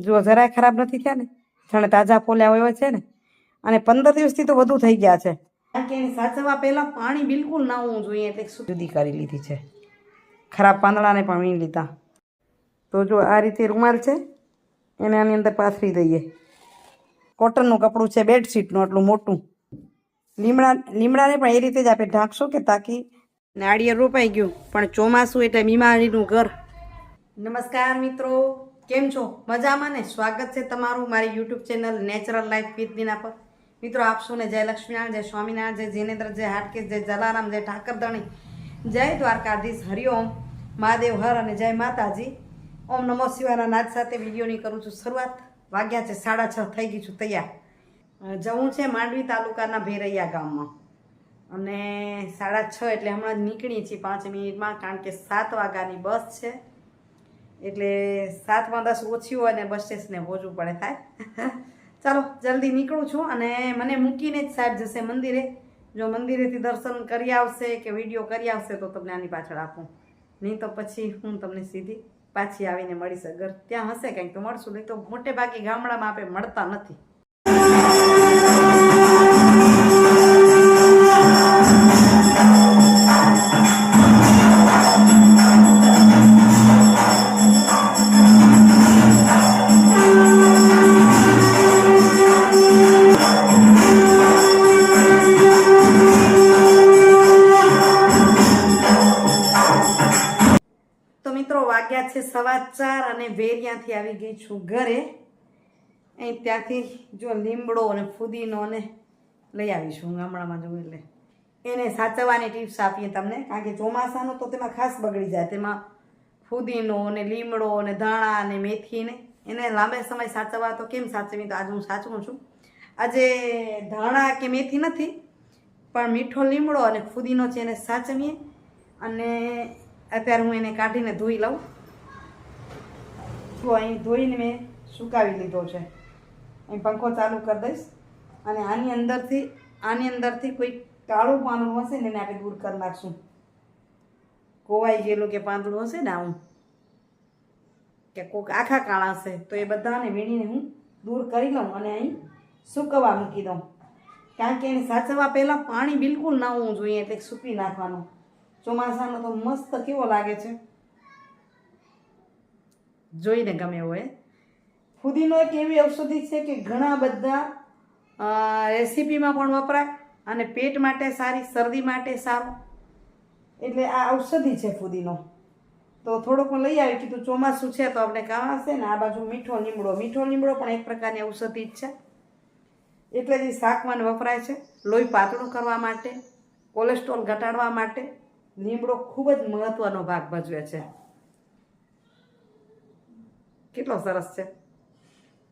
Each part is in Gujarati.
જુઓ, જરાય ખરાબ નથી થયા ને? જાણે તાજા ફોલ્યા હોય છે ને? અને પંદર દિવસથી તો વધુ થઈ ગયા છે. સાચવવા પહેલાં પાણી બિલકુલ ના હોવું જોઈએ, એટલે જુદી કરી લીધી છે. ખરાબ પાંદડાને પણ વીણી લીધા. તો જો આ રીતે રૂમાલ છે, એને આની અંદર પાથરી દઈએ. કોટનનું કપડું છે, બેડશીટનું, આટલું મોટું. લીમડા, લીમડાને પણ એ રીતે જ આપણે ઢાંકશું કે તાકી નાળિયેર રોપાઈ ગયું. પણ ચોમાસું એટલે બીમારીનું ઘર. નમસ્કાર મિત્રો. કેમ છો? મજામાં ને? સ્વાગત છે તમારું મારી YouTube channel natural life with Dina પર. મિત્રો, આપ સૌને જય લક્ષ્મીનારાયણ, જય સ્વામિનારાયણ, જય જિનેન્દ્ર, જય હાટકેશ, જય જલારામ, જય ઠાકરધણી. જય દ્વારકાધીશ. હરિઓમ મહાદેવ હર અને જય માતાજી. ઓમ નમો શિવાના નાદ સાથે વિડીયોની કરું છું. શરૂઆત વાગ્યા છે, સાડા છ થઈ ગઈ છું, તૈયાર. જવું છે માંડવી તાલુકાના ભેરૈયા ગામમાં. અને સાડા છ એટલે હમણાં જ નીકળીએ છીએ પાંચ મિનિટમાં, કારણ કે સાત વાગ્યાની બસ છે. એટલે સાતમાં દસ ઓછી હોય ને બસ સ્ટેશને પહોંચવું પડે થાય. ચાલો, જલ્દી નીકળું છું અને મને મૂકીને જ સાહેબ જશે મંદિરે. જો મંદિરેથી દર્શન કરી આવશે કે વીડિયો કરી આવશે તો તમને આની પાછળ આપું. નહીં તો પછી હું તમને સીધી પાછી આવીને મળીશ. અગર ત્યાં હશે કંઈક તો મળશું, નહીં તો મોટે ભાગે ગામડામાં આપણે મળતા નથી. વાગ્યા છે, સવા ચાર અને વેરિયાથી આવી ગઈ છું ઘરે. અહીં ત્યાંથી જો લીમડો અને ફુદીનો ને લઈ આવીશું ગામડામાં જોઉં એટલે. એને સાચવવાની ટિપ્સ આપીએ તમને, કારણ કે ચોમાસાનું તો તેમાં ખાસ બગડી જાય. તેમાં ફુદીનો અને લીમડો અને ધાણા અને મેથી ને એને લાંબે સમય સાચવવા તો કેમ સાચવી? તો આજે હું સાચવું છું. આજે ધાણા કે મેથી નથી, પણ મીઠો લીમડો અને ફુદીનો છે એને સાચવીએ. અને અત્યારે હું એને કાઢીને ધોઈ લઉં. જો અહીં ધોઈને મેં સુકાવી લીધો છે. અહીં પંખો ચાલુ કરી દઈશ અને આની અંદરથી આની અંદરથી કોઈ કાળું પાંદડું હશે ને એને આપણે દૂર કરી નાખશું. કોવાઈ ગયેલું કે પાંદડું હશે ને આવું? કે કોઈક આખા કાળા હશે, તો એ બધાને વીણીને હું દૂર કરી લઉં અને અહીં સૂકવવા મૂકી દઉં. કારણ કે એને સાચવવા પહેલાં પાણી બિલકુલ ના હોવું જોઈએ, એટલે સૂકી નાખવાનું. ચોમાસાનો તો મસ્ત કેવો લાગે છે. જોઈને ગમે એવો એ ફુદીનો એક એવી ઔષધિ છે કે ઘણા બધા રેસીપીમાં પણ વપરાય અને પેટ માટે સારી, શરદી માટે સારું. એટલે આ ઔષધિ છે ફુદીનો. તો થોડોક લઈ આવી કીધું, ચોમાસું છે તો આપણે કામ હશે ને, આ બાજુ મીઠો લીમડો. મીઠો લીમડો પણ એક પ્રકારની ઔષધિ જ છે. એટલે જ શાકમાં વપરાય છે. લોહી પાતળું કરવા માટે, કોલેસ્ટ્રોલ ઘટાડવા માટે લીમડો ખૂબ જ મહત્ત્વનો ભાગ ભજવે છે. કેટલો સરસ છે.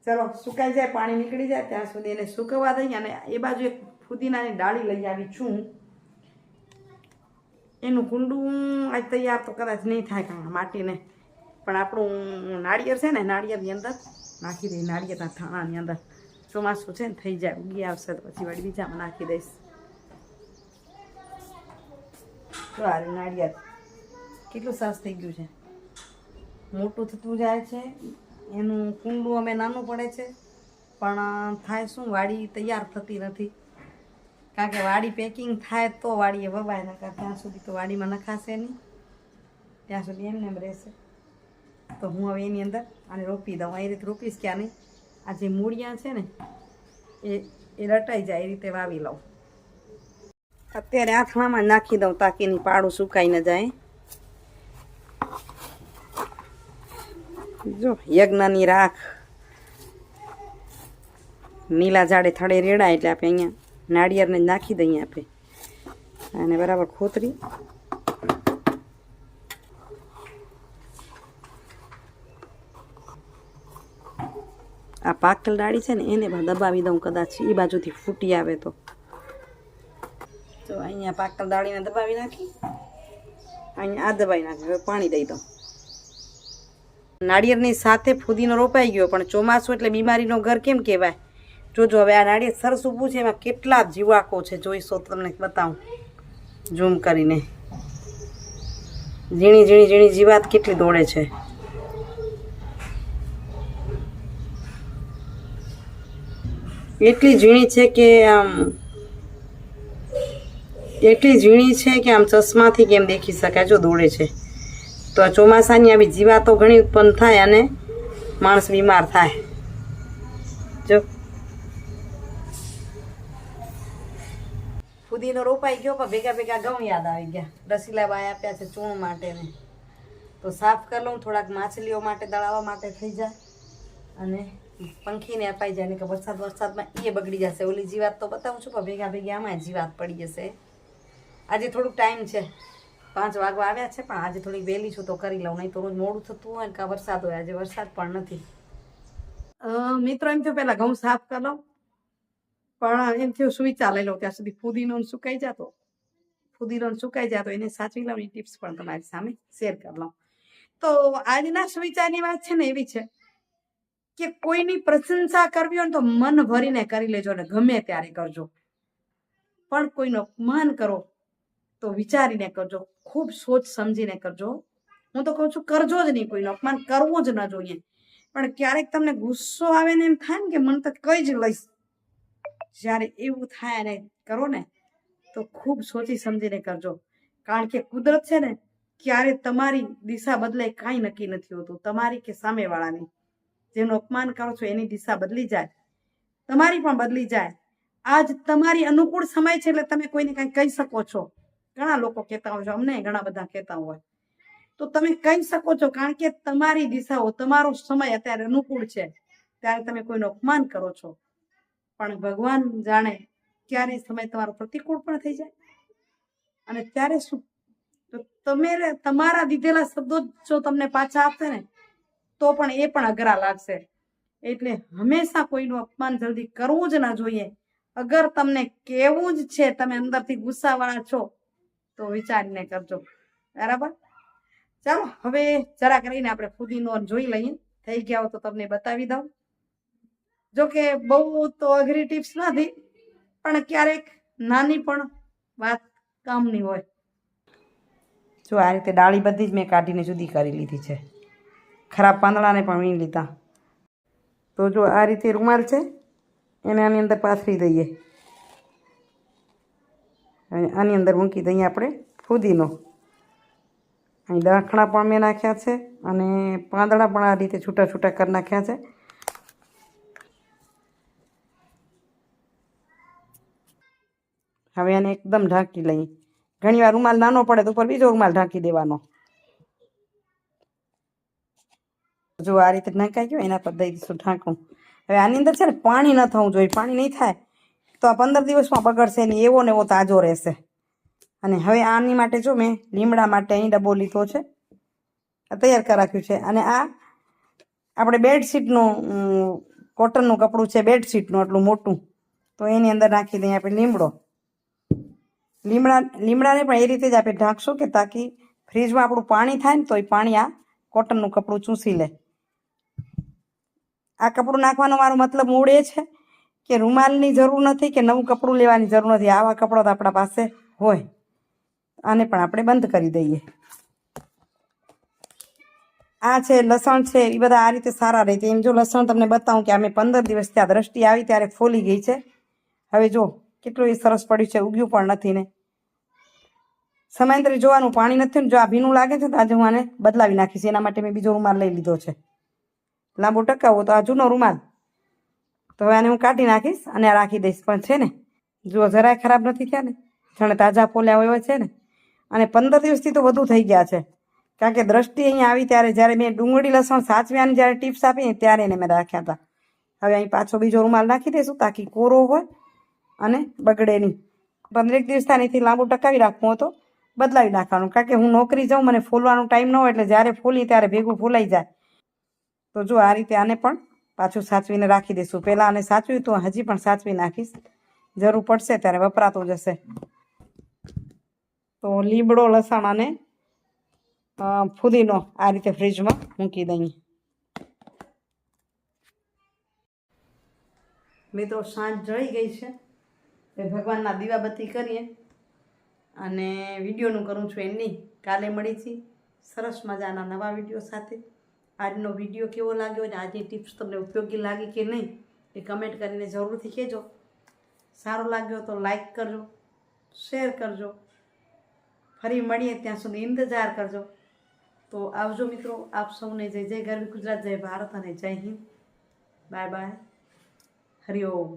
ચલો, સુકાઈ જાય, પાણી નીકળી જાય, ત્યાં સુધી એને સુકવવા દઈએ અને એ બાજુ એક ફુદીનાની ડાળી લઈ આવી છું. એનું કુંડું આજ તૈયાર તો કદાચ નહીં થાય કારણ માટીને. પણ આપણું નાળિયેર છે ને, નાળિયેરની અંદર નાખી દઈએ, નાળિયેરના થાણાની અંદર. ચોમાસું છે ને, થઈ જાય, ઉગી આવશે તો પછી વળી બીજામાં નાખી દઈશ. સારું નાળિયેર, કેટલું સરસ થઈ ગયું છે. મોટું થતું જાય છે. એનું કુંડું અમે નાનું પડે છે. પણ થાય શું, વાડી તૈયાર થતી નથી. કારણ કે વાડી પેકિંગ થાય તો વાડીએ વવાય, નકર ત્યાં સુધી તો વાડીમાં નખાશે નહીં. ત્યાં સુધી એમને એમ રહેશે. તો હું હવે એની અંદર આને રોપી દઉં. એ રીતે રોપીશ ક્યાં નહીં. આ જે મૂળિયા છે ને, એ એ રટાઈ જાય, એ રીતે વાવી લઉં. અત્યારે આથણામાં નાખી દઉં તાકીની પાડું સુકાઈ ન જાય. જો, યજ્ઞની રાખ. નીલા ઝાડે થડે રેડાય એટલે આપણે અહીંયા નાળિયેરને નાખી દઈએ આપણે. અને બરાબર ખોતરી. આ પાકલ ડાળી છે ને, એને પણ દબાવી દઉં કદાચ. એ બાજુથી ફૂટી આવે તો. તો અહીંયા પાકલ ડાળીને દબાવી નાખી. અહીંયા આ દબાવી નાખી, હવે પાણી દઈ દઉં. નાળિયેરની સાથે ફુદીનો રોપાઈ ગયો, પણ ચોમાસું એટલે બીમારીનો ઘર કેમ કહેવાય? જોજો, હવે આ નાળિયેર સરસ ઊભું છે, એમાં કેટલા જીવાકો છે, જોઈશો તમને બતાવું. ઝૂમ કરીને. ઝીણી ઝીણી ઝીણી જીવાત કેટલી દોડે છે. એટલી ઝીણી છે કે આમ, એટલી ઝીણી છે કે આમ ચશ્માથી કેમ દેખી શકાય? જો દોડે છે. તો આ ચોમાસાની આવી જીવાતો ઘણી ઉત્પન્ન થાય અને માણસ બીમાર થાય. જો. ફુદીનો રોપાઈ ગયો પણ ભેગા ભેગા ઘઉં યાદ આવી ગયા. રસીલાબાઈ આપ્યા છે ચૂણ માટે ને તો સાફ કરી લઉં, થોડાક માછલીઓ માટે દળાવવા માટે થઈ જાય. અને પંખીને અપાઈ જાય ને કે વરસાદ વરસાદમાં એ બગડી જશે. ઓલી જીવાત તો બતાવું છું, પણ ભેગા ભેગા આમાં જીવાત પડી જશે. આજે થોડુંક ટાઈમ છે. પાંચ વાગવા આવ્યા છે, પણ આજે થોડીક વહેલી છું તો કરી લઉં, નહીં તો રોજ મોડું થતું હોય કાં વરસાદ હોય, આજે વરસાદ પણ નથી. મિત્રો, એમ થયું પહેલાં ઘઉં સાફ કરી લઉં, પણ એમ થયું સુઈ ચાલે લઉં ત્યાં સુધી ફુદીનો સુકાઈ જતો. ફુદીનો સુકાઈ જતો, એને સાચવી લઉં, એની ટિપ્સ પણ તમારી સામે શેર કરી લઉં. તો આજના સુવિચારની વાત છે ને એવી છે કે કોઈની પ્રશંસા કરવી હોય ને તો મન ભરીને કરી લેજો ને ગમે ત્યારે કરજો. પણ કોઈનો અપમાન કરો તો વિચારીને કરજો, ખૂબ સોચ સમજીને કરજો. હું તો કહું છું, કરજો જ નહીં કોઈનું અપમાન કરવું જ ન જોઈએ. પણ ક્યારેક તમને ગુસ્સો આવે ને એમ થાય ને કે મને તો કઈ જ લઈશ. જ્યારે એવું થાય ને કરો ને, તો ખૂબ સોચી સમજીને કરજો. કારણ કે કુદરત છે ને, ક્યારે તમારી દિશા બદલે કાંઈ નક્કી નથી હોતું. તમારી કે સામેવાળાની. જેનું અપમાન કરો છો એની દિશા બદલી જાય. તમારી પણ બદલી જાય. આજ તમારી અનુકૂળ સમય છે એટલે તમે કોઈને કંઈ કહી શકો છો. ઘણા લોકો કહેતા હોય છે, અમને ઘણા બધા કહેતા હોય. તો તમે કહી શકો છો, કારણ કે તમારી દિશાઓ, તમારો સમય અત્યારે અનુકૂળ છે. ત્યારે તમે કોઈનું અપમાન કરો છો. પણ ભગવાન જાણે ક્યારે સમય તમારો પ્રતિકૂળ પણ થઈ જાય. અને ત્યારે શું? તમે તમારા દીધેલા શબ્દો જ જો તમને પાછા આપશે ને, તો પણ એ પણ અઘરા લાગશે. એટલે હંમેશા કોઈનું અપમાન જલ્દી કરવું જ ના જોઈએ. અગર તમને કેવું જ છે, તમે અંદરથી ગુસ્સાવાળા છો તો વિચારીને કરજો. બરાબર? ચાલો, હવે જરાક રહીને આપણે ફુદીનો જોઈ લઈએ. થઈ ગયા હોય તો તમને બતાવી દઉં. જો કે બહુ તો અઘરી ટિપ્સ નથી, પણ ક્યારેક નાની પણ વાત કામની હોય. જો આ રીતે ડાળી બધી જ મેં કાઢીને જુદી કરી લીધી છે. ખરાબ પાંદડાને પણ વીણી લીધા. તો જો આ રીતે રૂમાલ છે, એને આની અંદર પાથરી દઈએ. અને આની અંદર મૂકી દઈએ આપણે ફુદીનો. અહીં દાખલા પણ મેં નાખ્યા છે અને પાંદડા પણ આ રીતે છૂટા છૂટા કરી નાખ્યા છે. હવે આને એકદમ ઢાંકી લઈએ. ઘણી વાર રૂમાલ નાનો પડે તો ઉપર બીજો રૂમાલ ઢાંકી દેવાનો. જો આ રીતે ઢાંકાઈ ગયો, એના પર દઈ દઈશું ઢાંકું હવે આની અંદર છે ને પાણી ન થવું જોઈએ, પાણી નહીં થાય. તો આ પંદર દિવસમાં બગડશે નહીં, એવો ને એવો તાજો રહેશે. અને હવે આની માટે જો મેં લીમડા માટે અહીં ડબ્બો લીધો છે તૈયાર કરી રાખ્યું છે. અને આ આપણે બેડશીટનું કોટનનું કપડું છે, બેડશીટનું આટલું મોટું. તો એની અંદર નાખી દઈએ આપણે લીમડો. લીમડા, લીમડાને પણ એ રીતે જ આપણે ઢાંકશું કે તાકી ફ્રીજમાં આપણું પાણી થાય ને તો એ પાણી આ કોટનનું કપડું ચૂસી લે. આ કપડું નાખવાનો મારો મતલબ મૂળ એ છે કે રૂમાલની જરૂર નથી કે નવું કપડું લેવાની જરૂર નથી? આવા કપડાં તો આપણા પાસે હોય. આને પણ આપણે બંધ કરી દઈએ. આ છે, લસણ છે, એ બધા આ રીતે સારા રહે છે. એમ જો લસણ તમને બતાવું કે અમે પંદર દિવસ ત્યાં દ્રષ્ટિ આવી ત્યારે ફોલી ગઈ છે. હવે જો, કેટલું એ સરસ પડ્યું છે, ઉગ્યું પણ નથી ને. સમયાંતરે જોવાનું પાણી નથી ને, જો આ ભીનું લાગે છે, તો આજે હું આને બદલાવી નાખીશ. એના માટે મેં બીજો રૂમાલ લઈ લીધો છે. લાંબો ટકાવો તો આ જૂનો રૂમાલ. તો હવે આને હું કાઢી નાખીશ અને આ રાખી દઈશ. પણ છે ને, જુઓ, જરાય ખરાબ નથી થયા ને. જાણે તાજા ફોલ્યા હોય છે ને. અને પંદર દિવસથી તો વધુ થઈ ગયા છે. કારણ કે દ્રષ્ટિ અહીંયા આવી ત્યારે જ્યારે મેં ડુંગળી, લસણ સાચવ્યાની જ્યારે ટિપ્સ આપી ત્યારે એને મેં રાખ્યા હતા. હવે અહીં પાછો બીજો રૂમાલ નાખી દઈશું તાકી કોરો હોય અને બગડે નહીં. પંદરેક દિવસ એથી લાંબુ ટકાવી રાખવું હતો બદલાવી નાખવાનું. કારણ કે હું નોકરી જાઉં, મને ફોલવાનો ટાઈમ ન હોય એટલે જ્યારે ફોલી ત્યારે ભેગું ફોલાઈ જાય. તો જો આ રીતે આને પણ પાછું સાચવીને રાખી દઈશું. પહેલાં અને સાચવ્યું તો, હજી પણ સાચવી નાખીશ. જરૂર પડશે ત્યારે વપરાતો જશે તો લીમડો, લસણ અને ફુદીનો આ રીતે ફ્રીજમાં મૂકી દઈએ. મિત્રો, સાંજ જળી ગઈ છે. એ ભગવાનના દીવાબત્તી કરીએ. અને વિડીયોનું કરું છું એમની. કાલે મળી છીએ સરસ મજાના નવા વીડિયો સાથે. આજનો વીડિયો કેવો લાગ્યો અને આજની ટિપ્સ તમને ઉપયોગી લાગી કે નહીં એ કમેન્ટ કરીને જરૂરથી કહેજો. સારો લાગ્યો તો લાઈક કરજો શેર કરજો. ફરી મળીએ ત્યાં સુધી ઇંતજાર કરજો. તો આવજો મિત્રો, આપ સૌને જય જય ગરવી ગુજરાત, જય ભારત અને જય હિન્દ. Bye bye Hariom